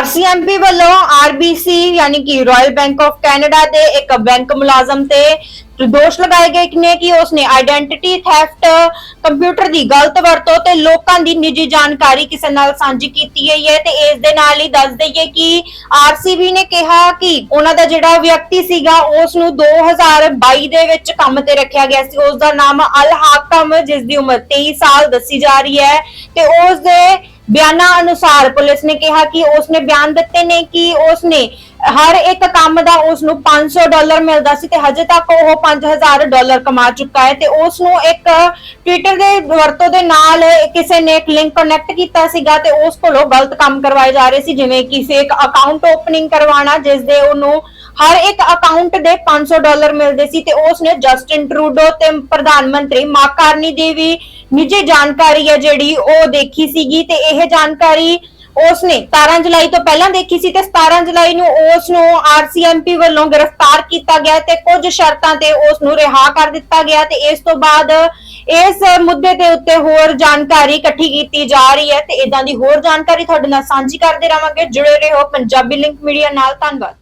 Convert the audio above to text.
RCMP ਵੱਲੋਂ RBC ਯਾਨੀ ਕਿ ਰਾਇਲ ਬੈਂਕ ਆਫ ਕੈਨੇਡਾ ਦੇ ਇੱਕ ਬੈਂਕ ਮੁਲਾਜ਼ਮ ਤੇ ਦੋਸ਼ ਲਗਾਏ ਗਏ ਨੇ ਕਿ ਉਸਨੇ ਆਇਡੈਂਟੀਟੀ ਥੈਫਟ ਕੰਪਿਊਟਰ ਦੀ ਗਲਤ ਵਰਤੋਂ ਤੇ ਲੋਕਾਂ ਦੀ ਨਿੱਜੀ ਜਾਣਕਾਰੀ ਕਿਸੇ ਨਾਲ ਸਾਂਝੀ ਕੀਤੀ ਗਈ ਹੈ ਤੇ ਇਸ ਦੇ ਨਾਲ ਹੀ ਦੱਸ ਦਈਏ ਕਿ ਆਰਸੀਬੀ ਨੇ ਕਿਹਾ ਕਿ ਉਹਨਾਂ ਦਾ ਜਿਹੜਾ ਵਿਅਕਤੀ ਸੀਗਾ ਉਸ ਨੂੰ 2022 ਦੇ ਵਿੱਚ ਕੰਮ ਤੇ ਰੱਖਿਆ ਗਿਆ ਸੀ। ਉਸ ਦਾ ਨਾਮ ਅਲ ਹਾਕਮ ਜਿਸ ਦੀ ਉਮਰ 23 ਸਾਲ ਦੱਸੀ ਜਾ ਰਹੀ ਹੈ ਤੇ ਉਸ ਦੇ ਬਿਆਨਾਂ ਅਨੁਸਾਰ ਪੁਲਿਸ ਨੇ ਕਿਹਾ ਕਿ ਉਸਨੇ ਬਿਆਨ ਦਿੱਤੇ ਨੇ ਕਿ ਉਸਨੇ ਹਰ ਇੱਕ ਕੰਮ ਦਾ ਉਸ ਨੂੰ 500 ਡਾਲਰ ਮਿਲਦਾ ਸੀ ਤੇ ਹਜੇ ਤੱਕ ਉਹ 5000 ਡਾਲਰ ਕਮਾ ਚੁੱਕਾ ਹੈ ਤੇ ਉਸ ਨੂੰ ਇੱਕ ਟਵਿੱਟਰ ਦੇ ਵਰਤੋਂ ਦੇ ਨਾਲ ਕਿਸੇ ਨੇ ਇੱਕ ਲਿੰਕ ਕਨੈਕਟ ਕੀਤਾ ਸੀਗਾ ਤੇ ਉਸ ਕੋਲੋਂ ਗਲਤ ਕੰਮ ਕਰਵਾਏ ਜਾ ਰਹੇ ਸੀ, ਜਿਵੇਂ ਕਿ ਫੇਕ ਅਕਾਊਂਟ ਓਪਨਿੰਗ ਕਰਵਾਉਣਾ, ਜਿਸ ਦੇ ਉਹਨੂੰ ਹਰ ਇੱਕ ਅਕਾਊਂਟ ਦੇ 500 ਡਾਲਰ ਮਿਲਦੇ ਸੀ ਤੇ ਉਸ ਨੇ ਜਸਟਿਨ ਟਰੂਡੋ ਤੇ ਪ੍ਰਧਾਨ ਮੰਤਰੀ ਮਾਕਾਰਨੀ ਦੀ ਵੀ ਨਿੱਜੀ ਜਾਣਕਾਰੀ ਹੈ ਜਿਹੜੀ ਉਹ ਦੇਖੀ ਸੀਗੀ ਤੇ ਇਹ ਜਾਣਕਾਰੀ ਉਸਨੇ 17 ਜੁਲਾਈ ਤੋਂ ਪਹਿਲਾਂ ਦੇਖੀ ਸੀ ਤੇ 17 ਜੁਲਾਈ ਨੂੰ ਉਸ ਨੂੰ ਆਰਸੀਐਮਪੀ ਵੱਲੋਂ ਗ੍ਰਿਫਤਾਰ ਕੀਤਾ ਗਿਆ ਤੇ ਕੁਝ ਸ਼ਰਤਾਂ ਤੇ ਉਸ ਨੂੰ ਰਿਹਾ ਕਰ ਦਿੱਤਾ ਗਿਆ ਤੇ ਇਸ ਤੋਂ ਬਾਅਦ ਇਸ ਮੁੱਦੇ ਦੇ ਉੱਤੇ ਹੋਰ ਜਾਣਕਾਰੀ ਇਕੱਠੀ ਕੀਤੀ ਜਾ ਰਹੀ ਹੈ ਤੇ ਇਦਾਂ ਦੀ ਹੋਰ ਜਾਣਕਾਰੀ ਤੁਹਾਡੇ ਨਾਲ ਸਾਂਝੀ ਕਰਦੇ ਰਵਾਂਗੇ। ਜੁੜੇ ਰਹੋ ਪੰਜਾਬੀ ਲਿੰਕ ਮੀਡੀਆ ਨਾਲ। ਧੰਨਵਾਦ।